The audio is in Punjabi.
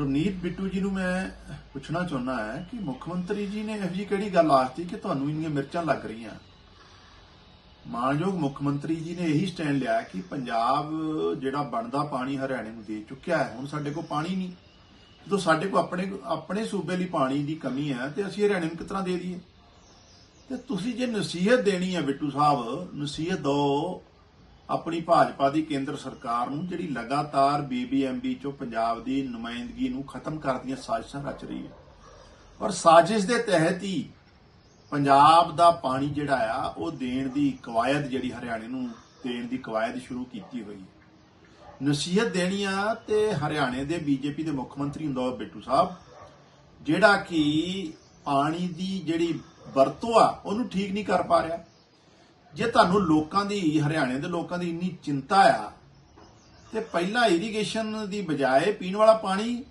ਰਵਨੀਤ ਬਿੱਟੂ ਜੀ ਨੂੰ ਮੈਂ ਪੁੱਛਣਾ ਚਾਹੁੰਦਾ ਹਾਂ ਕਿ ਮੁੱਖ ਮੰਤਰੀ ਜੀ ਨੇ ਇਹੋ ਜਿਹੀ ਕਿਹੜੀ ਗੱਲ ਆਖਤੀ ਕਿ ਤੁਹਾਨੂੰ ਇੰਨੀਆਂ ਮਿਰਚਾਂ ਲੱਗ ਰਹੀਆਂ? ਮਾਨਯੋਗ ਮੁੱਖ ਮੰਤਰੀ ਜੀ ਨੇ ਇਹੀ ਸਟੈਂਡ ਲਿਆ ਕਿ ਪੰਜਾਬ ਜਿਹੜਾ ਬਣਦਾ ਪਾਣੀ ਹਰਿਆਣੇ ਨੂੰ ਦੇ ਚੁੱਕਿਆ ਹੈ, ਹੁਣ ਸਾਡੇ ਕੋਲ ਪਾਣੀ ਨਹੀਂ। ਜਦੋਂ ਸਾਡੇ ਕੋਲ ਆਪਣੇ ਆਪਣੇ ਸੂਬੇ ਲਈ ਪਾਣੀ ਦੀ ਕਮੀ ਹੈ ਤੇ ਅਸੀਂ ਹਰਿਆਣੇ ਨੂੰ ਕਿਸ ਤਰ੍ਹਾਂ ਦੇ ਦਈਏ? ਤੇ ਤੁਸੀਂ ਜੇ ਨਸੀਹਤ ਦੇਣੀ ਹੈ ਬਿੱਟੂ ਸਾਹਿਬ, ਨਸੀਹਤ ਦਿਓ ਆਪਣੀ ਭਾਜਪਾ ਦੀ ਕੇਂਦਰ ਸਰਕਾਰ ਨੂੰ ਜਿਹੜੀ ਲਗਾਤਾਰ ਬੀਬੀਐਮਬੀ ਚੋਂ ਪੰਜਾਬ ਦੀ ਨੁਮਾਇੰਦਗੀ ਨੂੰ ਖਤਮ ਕਰਨ ਦੀਆਂ ਸਾਜ਼ਿਸ਼ਾਂ ਰਚ ਰਹੀ ਹੈ। ਔਰ ਸਾਜ਼ਿਸ਼ ਦੇ ਤਹਿਤ ਹੀ ਪੰਜਾਬ ਦਾ ਪਾਣੀ ਜਿਹੜਾ ਆ, ਉਹ ਦੇਣ ਦੀ ਕਵਾਇਦ ਜਿਹੜੀ ਹਰਿਆਣੇ ਨੂੰ ਦੇਣ ਦੀ ਕਵਾਇਦ ਸ਼ੁਰੂ ਕੀਤੀ ਹੋਈ ਹੈ। ਨਸੀਹਤ ਦੇਣੀ ਆ ਤੇ ਹਰਿਆਣੇ ਦੇ ਬੀਜੇਪੀ ਦੇ ਮੁੱਖ ਮੰਤਰੀ ਇੰਦੌਰ ਬਿੱਟੂ ਸਾਹਿਬ, ਜਿਹੜਾ ਕਿ ਪਾਣੀ ਦੀ ਜਿਹੜੀ ਵਰਤੋਂ ਆ, ਉਹਨੂੰ ਠੀਕ ਨਹੀਂ ਕਰ ਪਾ ਰਿਹਾ। ਜੇ ਤੁਹਾਨੂੰ ਲੋਕਾਂ ਦੀ, ਹਰਿਆਣੇ ਦੇ ਲੋਕਾਂ ਦੀ ਇੰਨੀ ਚਿੰਤਾ ਆ, ਤੇ ਪਹਿਲਾਂ ਇਰੀਗੇਸ਼ਨ ਦੀ ਬਜਾਏ ਪੀਣ ਵਾਲਾ ਪਾਣੀ